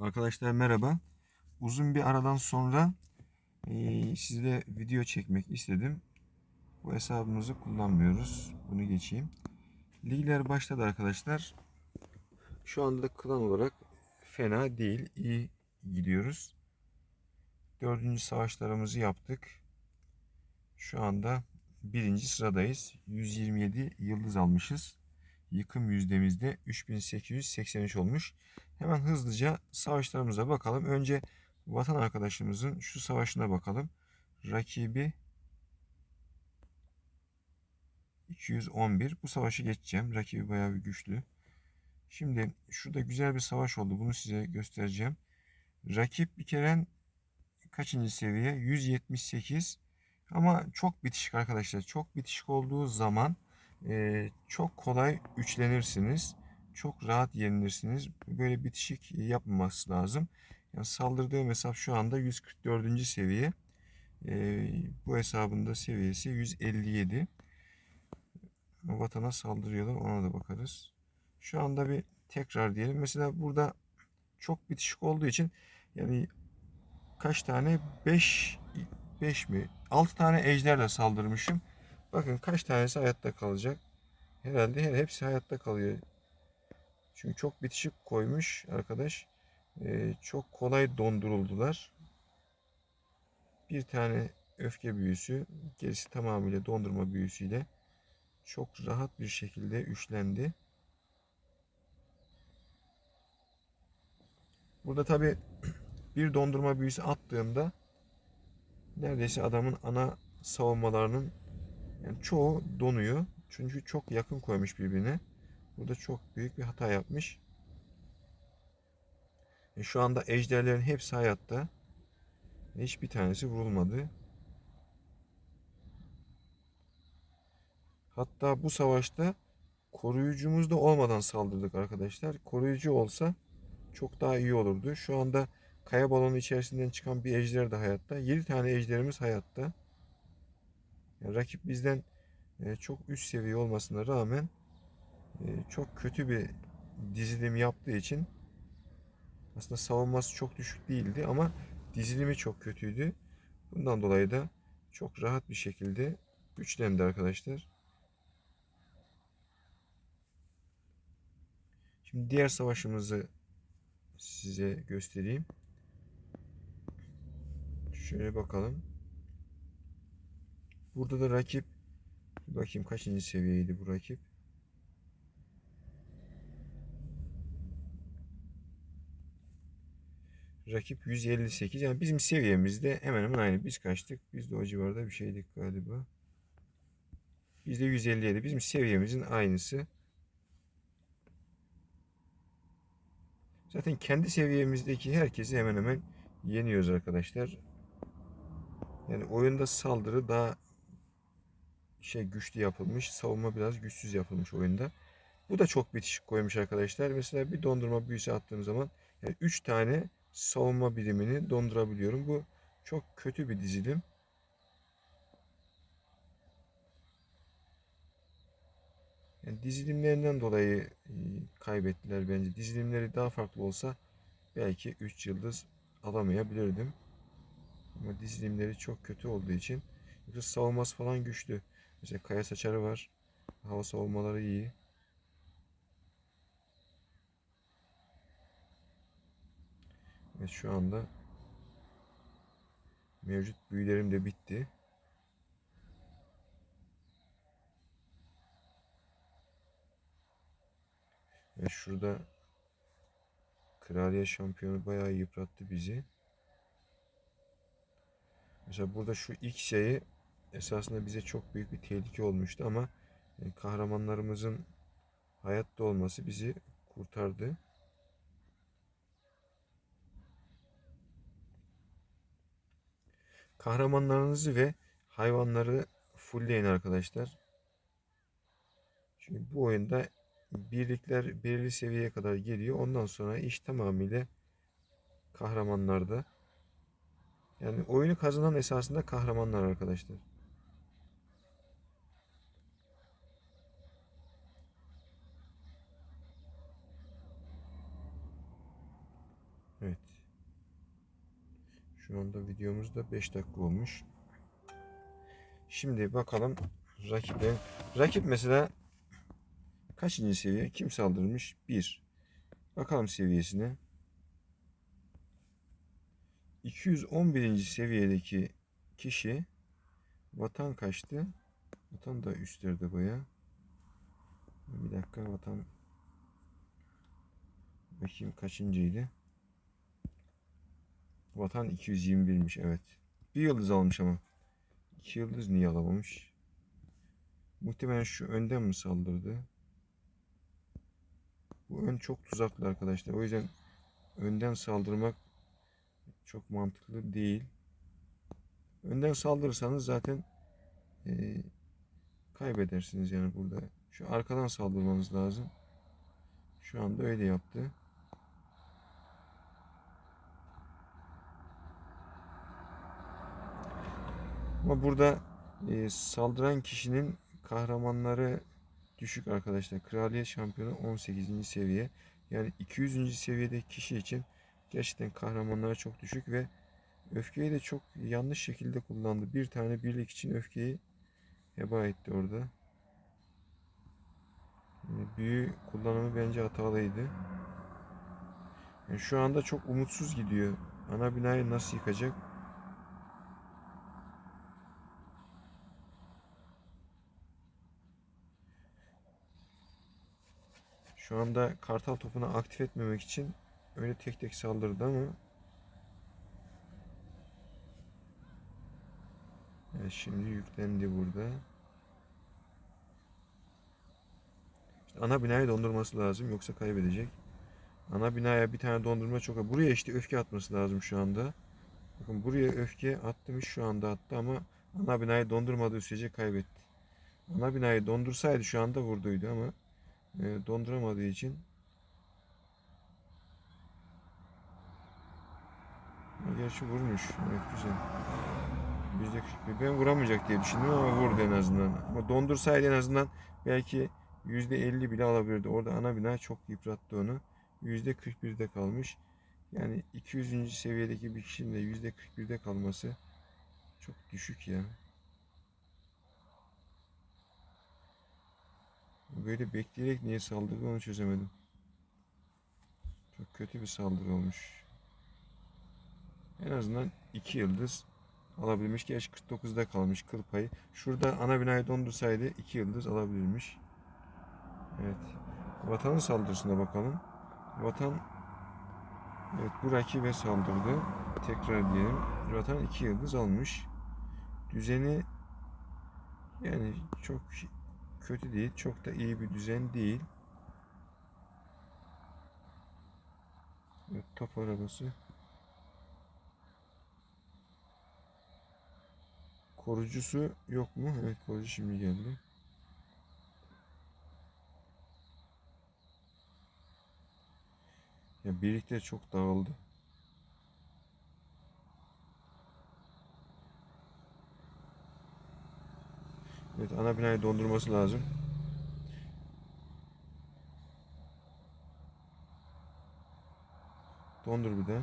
Arkadaşlar merhaba. Uzun bir aradan sonra eee sizle video çekmek istedim. Bu hesabımızı kullanmıyoruz. Bunu geçeyim. Ligler başladı arkadaşlar. Şu anda da klan olarak fena değil. iyi gidiyoruz. Dördüncü savaşlarımızı yaptık. Şu anda birinci sıradayız. 127 yıldız almışız. Yıkım yüzdemizde 3883 olmuş. Hemen hızlıca savaşlarımıza bakalım. Önce vatan arkadaşımızın şu savaşına bakalım. Rakibi 211. Bu savaşı geçeceğim. Rakibi bayağı bir güçlü. Şimdi şurada güzel bir savaş oldu. Bunu size göstereceğim. Rakip bir kere kaçıncı seviye? 178. Ama çok bitişik arkadaşlar. Çok bitişik olduğu zaman e, çok kolay üçlenirsiniz. Çok rahat yenilirsiniz. Böyle bitişik yapmaması lazım. Yani saldırdığım hesap şu anda 144. seviye. E, bu hesabında seviyesi 157. Vatana saldırıyorlar. Ona da bakarız. Şu anda bir tekrar diyelim. Mesela burada çok bitişik olduğu için yani kaç tane? 5 5 mi? 6 tane ejderle saldırmışım. Bakın kaç tanesi hayatta kalacak. Herhalde her hepsi hayatta kalıyor. Çünkü çok bitişik koymuş arkadaş. Ee, çok kolay donduruldular. Bir tane öfke büyüsü, gerisi tamamıyla dondurma büyüsüyle çok rahat bir şekilde üçlendi. Burada tabi bir dondurma büyüsü attığımda neredeyse adamın ana savunmalarının yani çoğu donuyor. Çünkü çok yakın koymuş birbirine. Burada çok büyük bir hata yapmış. E şu anda ejderlerin hepsi hayatta. Hiçbir tanesi vurulmadı. Hatta bu savaşta koruyucumuz da olmadan saldırdık arkadaşlar. Koruyucu olsa çok daha iyi olurdu. Şu anda kaya balonu içerisinden çıkan bir ejder de hayatta. 7 tane ejderimiz hayatta. Yani rakip bizden e, çok üst seviye olmasına rağmen e, çok kötü bir dizilim yaptığı için aslında savunması çok düşük değildi ama dizilimi çok kötüydü. Bundan dolayı da çok rahat bir şekilde güçlendi arkadaşlar. Şimdi diğer savaşımızı size göstereyim. Şöyle bakalım. Burada da rakip bakayım kaçıncı seviyeydi bu rakip. Rakip 158. Yani bizim seviyemizde hemen hemen aynı. Biz kaçtık? Biz de o civarda bir şeydik galiba. Biz de 157. Bizim seviyemizin aynısı. Zaten kendi seviyemizdeki herkesi hemen hemen yeniyoruz arkadaşlar. Yani oyunda saldırı daha şey güçlü yapılmış. Savunma biraz güçsüz yapılmış oyunda. Bu da çok bitişik koymuş arkadaşlar. Mesela bir dondurma büyüsü attığım zaman yani 3 tane savunma birimini dondurabiliyorum. Bu çok kötü bir dizilim. Yani dizilimlerinden dolayı e, kaybettiler bence. Dizilimleri daha farklı olsa belki 3 yıldız alamayabilirdim. Ama dizilimleri çok kötü olduğu için yoksa savunması falan güçlü. Mesela kaya saçarı var. Hava savunmaları iyi. Evet şu anda mevcut büyülerim de bitti. Ve şurada Kraliye şampiyonu bayağı yıprattı bizi. Mesela burada şu şeyi esasında bize çok büyük bir tehlike olmuştu ama e, kahramanlarımızın hayatta olması bizi kurtardı. Kahramanlarınızı ve hayvanları fullleyin arkadaşlar. Çünkü bu oyunda birlikler belirli seviyeye kadar geliyor. Ondan sonra iş tamamıyla kahramanlarda. Yani oyunu kazanan esasında kahramanlar arkadaşlar. Evet. Şu anda videomuzda 5 dakika olmuş. Şimdi bakalım rakibe. Rakip mesela kaçıncı seviye? Kim saldırmış? 1. Bakalım seviyesine. 211. seviyedeki kişi vatan kaçtı? Vatan da üstlerde baya. Bir dakika vatan bakayım kaçıncıydı? Vatan 221'miş evet. Bir yıldız almış ama. İki yıldız niye alamamış? Muhtemelen şu önden mi saldırdı? Bu ön çok tuzaklı arkadaşlar. O yüzden önden saldırmak çok mantıklı değil. Önden saldırırsanız zaten eee, kaybedersiniz yani burada. Şu arkadan saldırmanız lazım. Şu anda öyle yaptı. Ama burada e, saldıran kişinin kahramanları düşük arkadaşlar. Kraliyet şampiyonu 18. seviye. Yani 200. seviyedeki kişi için gerçekten kahramanları çok düşük ve öfkeyi de çok yanlış şekilde kullandı. Bir tane birlik için öfkeyi heba etti orada. Büyü kullanımı bence hatalıydı. Yani şu anda çok umutsuz gidiyor. Ana binayı nasıl yıkacak? Şu anda kartal topunu aktif etmemek için öyle tek tek saldırdı ama Evet, şimdi yüklendi burada. İşte ana binayı dondurması lazım yoksa kaybedecek. Ana binaya bir tane dondurma çok. Buraya işte öfke atması lazım şu anda. Bakın buraya öfke attım şu anda attı ama ana binayı dondurmadığı sürece kaybetti. Ana binayı dondursaydı şu anda vurduydu ama donduramadığı için Gerçi vurmuş. Evet güzel. Yüzde 41. Ben vuramayacak diye düşündüm ama vurdu en azından. Ama dondursaydı en azından belki yüzde 50 bile alabilirdi. Orada ana bina çok yıprattı onu. Yüzde 41'de kalmış. Yani 200. seviyedeki bir kişinin de yüzde 41'de kalması çok düşük ya. Böyle bekleyerek niye saldırdı onu çözemedim. Çok kötü bir saldırı olmuş. En azından 2 yıldız alabilmiş. Gerçi 49'da kalmış kıl payı. Şurada ana binayı dondursaydı 2 yıldız alabilirmiş. Evet. Vatanın saldırısına bakalım. Vatan Evet bu rakibe saldırdı. Tekrar diyelim. Vatan 2 yıldız almış. Düzeni yani çok kötü değil. Çok da iyi bir düzen değil. Evet, top arabası. Korucusu yok mu? Evet korucu şimdi geldi. Ya birlikte çok dağıldı. Evet ana binayı dondurması lazım. Dondur bir de.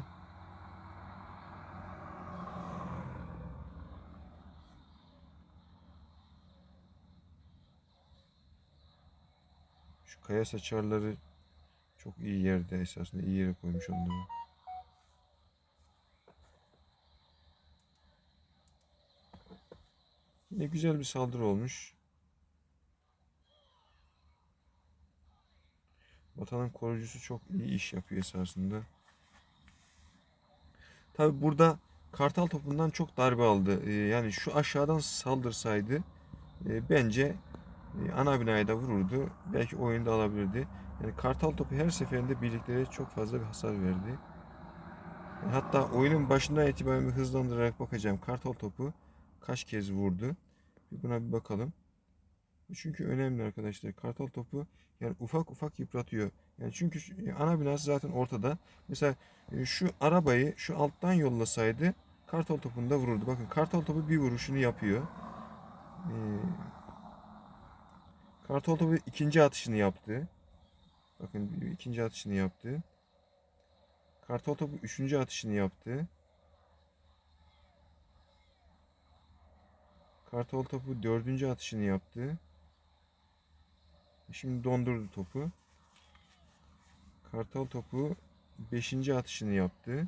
Şu kaya saçarları çok iyi yerde esasında iyi yere koymuş onları. Yine güzel bir saldırı olmuş. Vatanın koruyucusu çok iyi iş yapıyor esasında. Tabi burada kartal topundan çok darbe aldı. Ee, yani şu aşağıdan saldırsaydı e, bence e, ana binayı da vururdu. Belki oyunda alabilirdi. Yani kartal topu her seferinde birliklere çok fazla bir hasar verdi. Hatta oyunun başından itibaren bir hızlandırarak bakacağım. Kartal topu kaç kez vurdu. Buna bir bakalım. Çünkü önemli arkadaşlar. Kartal topu yani ufak ufak yıpratıyor. Yani çünkü e, ana binası zaten ortada. Mesela e, şu arabayı şu alttan yollasaydı kartal topunu da vururdu. Bakın kartal topu bir vuruşunu yapıyor. Ee, kartal topu ikinci atışını yaptı. Bakın ikinci atışını yaptı. Kartal topu 3. atışını yaptı. Kartal topu 4. atışını yaptı. Şimdi dondurdu topu. Kartal topu 5. atışını yaptı.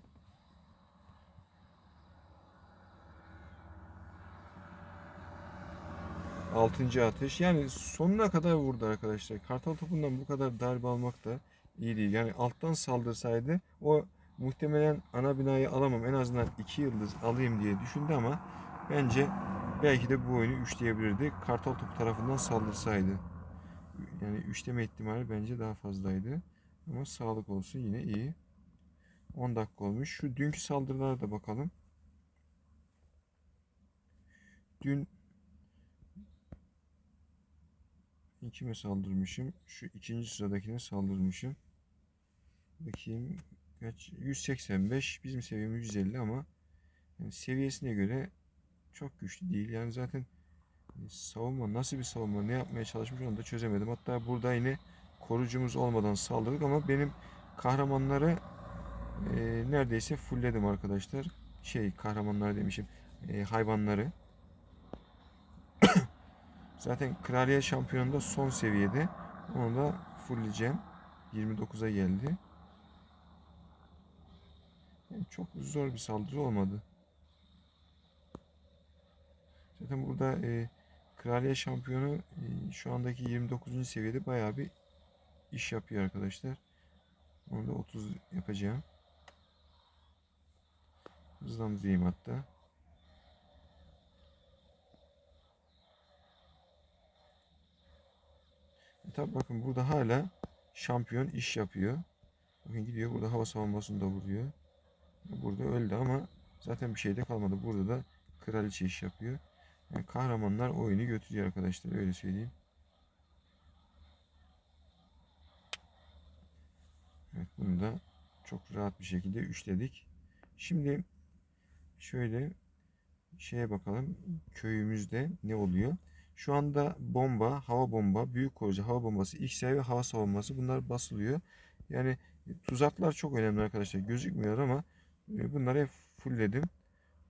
Altıncı atış. Yani sonuna kadar vurdu arkadaşlar. Kartal topundan bu kadar darbe almak da iyi değil. Yani alttan saldırsaydı o muhtemelen ana binayı alamam. En azından 2 yıldız alayım diye düşündü ama bence belki de bu oyunu üçleyebilirdi. Kartal topu tarafından saldırsaydı. Yani üçleme ihtimali bence daha fazlaydı. Ama sağlık olsun yine iyi. 10 dakika olmuş. Şu dünkü saldırılara da bakalım. Dün kime saldırmışım? Şu ikinci sıradakine saldırmışım. Bakayım kaç? 185. Bizim seviyemiz 150 ama yani seviyesine göre çok güçlü değil. Yani zaten savunma nasıl bir savunma ne yapmaya çalışmış onu da çözemedim. Hatta burada yine korucumuz olmadan saldırdık ama benim kahramanları e, neredeyse fullledim arkadaşlar. Şey kahramanlar demişim. E, hayvanları. Zaten kraliyet şampiyonunda son seviyede. Onu da fullleyeceğim. 29'a geldi. Yani çok zor bir saldırı olmadı. Zaten burada e, kraliyet şampiyonu e, şu andaki 29. seviyede bayağı bir iş yapıyor arkadaşlar. Onu da 30 yapacağım. Hızlandırayım hatta. E tabi bakın burada hala şampiyon iş yapıyor. Bakın gidiyor burada hava savunmasını da vuruyor. Burada öldü ama zaten bir şey de kalmadı. Burada da kraliçe iş yapıyor. Yani kahramanlar oyunu götürüyor arkadaşlar öyle söyleyeyim. Evet bunu da çok rahat bir şekilde üçledik. Şimdi şöyle şeye bakalım köyümüzde ne oluyor? Şu anda bomba, hava bomba, büyük koca hava bombası, X-ray ve hava savunması bunlar basılıyor. Yani tuzaklar çok önemli arkadaşlar. Gözükmüyor ama e, bunları hep fullledim.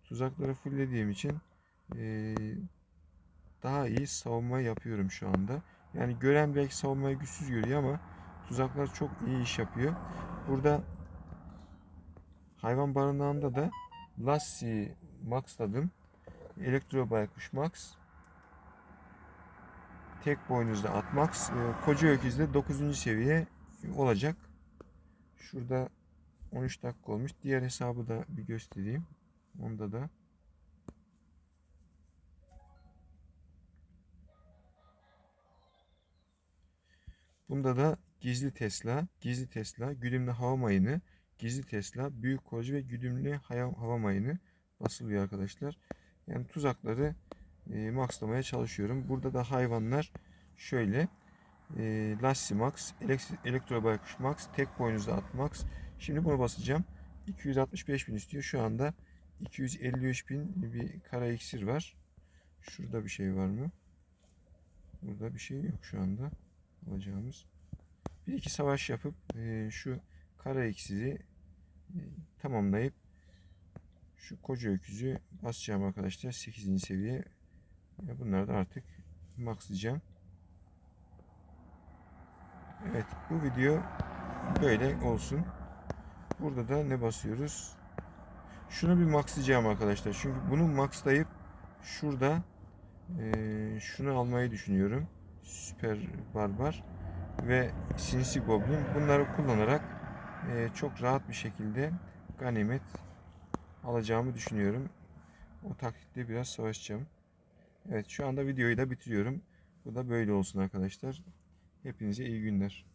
Tuzakları fulllediğim için e, daha iyi savunma yapıyorum şu anda. Yani gören belki savunmayı güçsüz görüyor ama tuzaklar çok iyi iş yapıyor. Burada hayvan barınağında da Lassie Max'ladım. Elektro Baykuş Max. Tek boynuzda at Max. E, koca öküzde 9. seviye olacak. Şurada 13 dakika olmuş. Diğer hesabı da bir göstereyim. Onda da Bunda da gizli Tesla, gizli Tesla, güdümlü hava mayını, gizli Tesla, büyük koca ve güdümlü hava mayını basılıyor arkadaşlar. Yani tuzakları e, maxlamaya çalışıyorum. Burada da hayvanlar şöyle. E, Lassi Max, Elektro Baykuş Max, tek boynuzlu at Max. Şimdi bunu basacağım. 265 bin istiyor. Şu anda 253 bin bir kara iksir var. Şurada bir şey var mı? Burada bir şey yok şu anda alacağımız. Bir iki savaş yapıp e, şu kara iksiri e, tamamlayıp şu koca öküzü basacağım arkadaşlar 8. seviye. E, bunları da artık maxlayacağım. Evet bu video böyle olsun. Burada da ne basıyoruz? Şunu bir maxlayacağım arkadaşlar. Çünkü bunu maxlayıp şurada e, şunu almayı düşünüyorum. Süper Barbar ve Sinsi Goblin bunları kullanarak e, çok rahat bir şekilde ganimet alacağımı düşünüyorum. O taktikte biraz savaşacağım. Evet şu anda videoyu da bitiriyorum. Bu da böyle olsun arkadaşlar. Hepinize iyi günler.